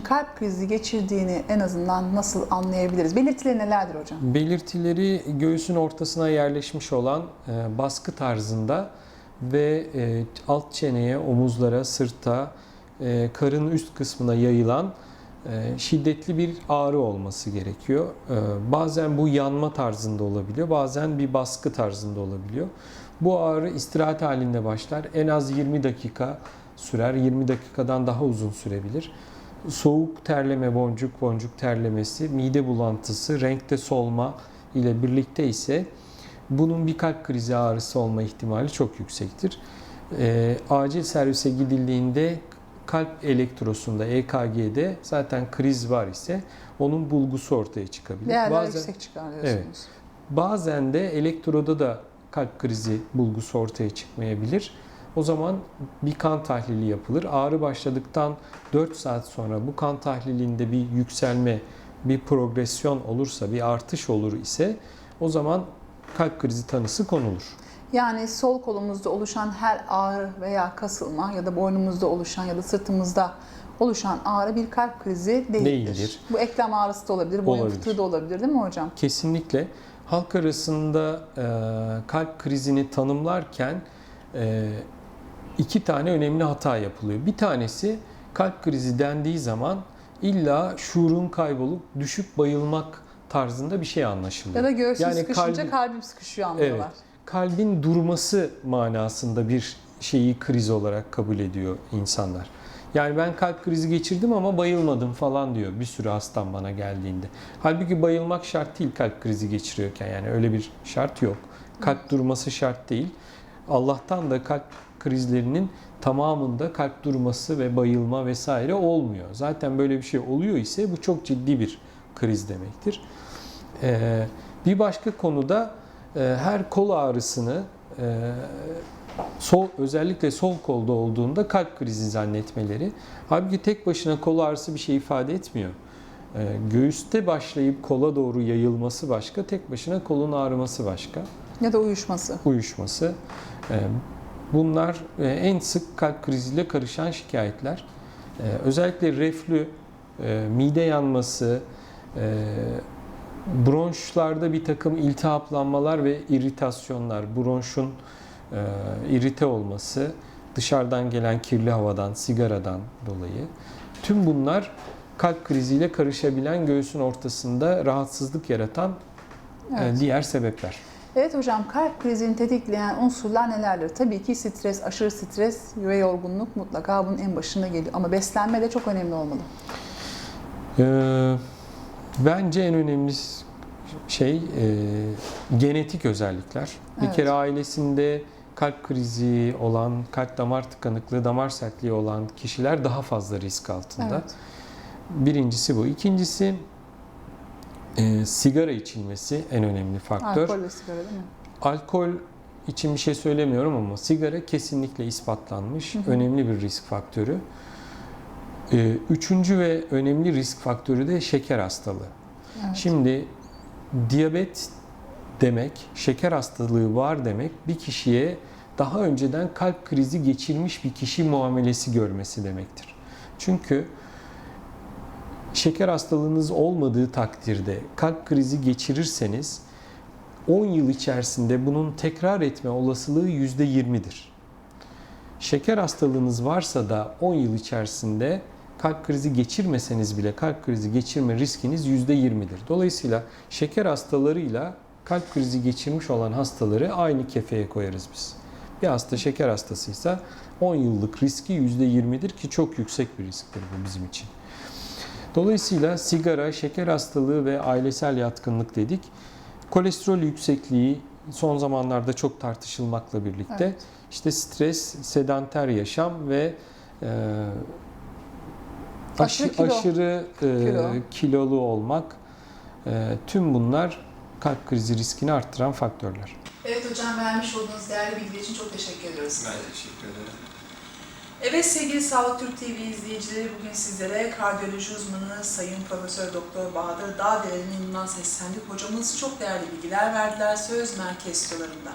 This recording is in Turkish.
kalp krizi geçirdiğini en azından nasıl anlayabiliriz? Belirtileri nelerdir hocam? Belirtileri göğsün ortasına yerleşmiş olan e, baskı tarzında ve e, alt çeneye, omuzlara, sırta, e, karın üst kısmına yayılan e, şiddetli bir ağrı olması gerekiyor. E, bazen bu yanma tarzında olabiliyor, bazen bir baskı tarzında olabiliyor. Bu ağrı istirahat halinde başlar. En az 20 dakika sürer, 20 dakikadan daha uzun sürebilir. Soğuk terleme, boncuk boncuk terlemesi, mide bulantısı, renkte solma ile birlikte ise bunun bir kalp krizi ağrısı olma ihtimali çok yüksektir. E, acil servise gidildiğinde kalp elektrosunda, EKG'de zaten kriz var ise onun bulgusu ortaya çıkabilir. Değerler Bazen- yüksek çıkar diyorsunuz. Bazen de elektroda da kalp krizi bulgusu ortaya çıkmayabilir. O zaman bir kan tahlili yapılır. Ağrı başladıktan 4 saat sonra bu kan tahlilinde bir yükselme, bir progresyon olursa, bir artış olur ise o zaman kalp krizi tanısı konulur. Yani sol kolumuzda oluşan her ağrı veya kasılma ya da boynumuzda oluşan ya da sırtımızda oluşan ağrı bir kalp krizi değildir. Değildir. Bu eklem ağrısı da olabilir, boyun Olabilir. fıtığı da olabilir değil mi hocam? Kesinlikle halk arasında e, kalp krizini tanımlarken e, iki tane önemli hata yapılıyor. Bir tanesi kalp krizi dendiği zaman illa şuurun kaybolup düşüp bayılmak tarzında bir şey anlaşılıyor. Ya da göğsüm Yani sıkışınca kalbi- kalbim sıkışıyor anlıyorlar. kalbin durması manasında bir şeyi kriz olarak kabul ediyor insanlar. Yani ben kalp krizi geçirdim ama bayılmadım falan diyor bir sürü hastam bana geldiğinde. Halbuki bayılmak şart değil kalp krizi geçiriyorken yani öyle bir şart yok. Kalp durması şart değil. Allah'tan da kalp krizlerinin tamamında kalp durması ve bayılma vesaire olmuyor. Zaten böyle bir şey oluyor ise bu çok ciddi bir kriz demektir. Ee, bir başka konuda e, her kol ağrısını e, sol özellikle sol kolda olduğunda kalp krizi zannetmeleri. Halbuki tek başına kol ağrısı bir şey ifade etmiyor. E, göğüste başlayıp kola doğru yayılması başka, tek başına kolun ağrıması başka, Ya da uyuşması. uyuşması. E, bunlar e, en sık kalp kriziyle karışan şikayetler. E, özellikle reflü, e, mide yanması, e, bronşlarda bir takım iltihaplanmalar ve iritasyonlar, bronşun irite olması, dışarıdan gelen kirli havadan, sigaradan dolayı. Tüm bunlar kalp kriziyle karışabilen göğsün ortasında rahatsızlık yaratan e, Evet. diğer sebepler. Evet hocam kalp krizini tetikleyen unsurlar nelerdir? Tabii ki stres, aşırı stres ve yorgunluk mutlaka bunun en başında geliyor. Ama beslenme de çok önemli olmalı. Ee, bence en önemli şey e, genetik özellikler. Bir Evet. kere ailesinde kalp krizi olan, kalp damar tıkanıklığı, damar sertliği olan kişiler daha fazla risk altında. Evet. Birincisi bu. İkincisi e, sigara içilmesi en önemli faktör. Alkol ve sigara değil mi? Alkol için bir şey söylemiyorum ama sigara kesinlikle ispatlanmış. Hı hı. Önemli bir risk faktörü. Ee, Üçüncü ve önemli risk faktörü de şeker hastalığı. Evet. Şimdi diyabet demek, şeker hastalığı var demek bir kişiye daha önceden kalp krizi geçirmiş bir kişi muamelesi görmesi demektir. Çünkü şeker hastalığınız olmadığı takdirde kalp krizi geçirirseniz 10 yıl içerisinde bunun tekrar etme olasılığı %20'dir. Şeker hastalığınız varsa da 10 yıl içerisinde kalp krizi geçirmeseniz bile kalp krizi geçirme riskiniz %20'dir. Dolayısıyla şeker hastalarıyla kalp krizi geçirmiş olan hastaları aynı kefeye koyarız biz. Bir hasta şeker hastasıysa 10 yıllık riski %20'dir ki çok yüksek bir risktir bu bizim için. Dolayısıyla sigara, şeker hastalığı ve ailesel yatkınlık dedik. Kolesterol yüksekliği son zamanlarda çok tartışılmakla birlikte Evet. işte stres, sedanter yaşam ve e, Aşırı aşı- kilo. aşırı e, Kilo. kilolu olmak e, tüm bunlar kalp krizi riskini arttıran faktörler. Evet hocam vermiş olduğunuz değerli bilgi için çok teşekkür ediyoruz. Ben teşekkür ederim. Evet sevgili Sağlık Türk TV izleyicileri bugün sizlere kardiyoloji uzmanı Sayın Profesör Doktor Bahadır Dağdere'nin yanından seslendik. Hocamız çok değerli bilgiler verdiler söz merkez stüdyolarında.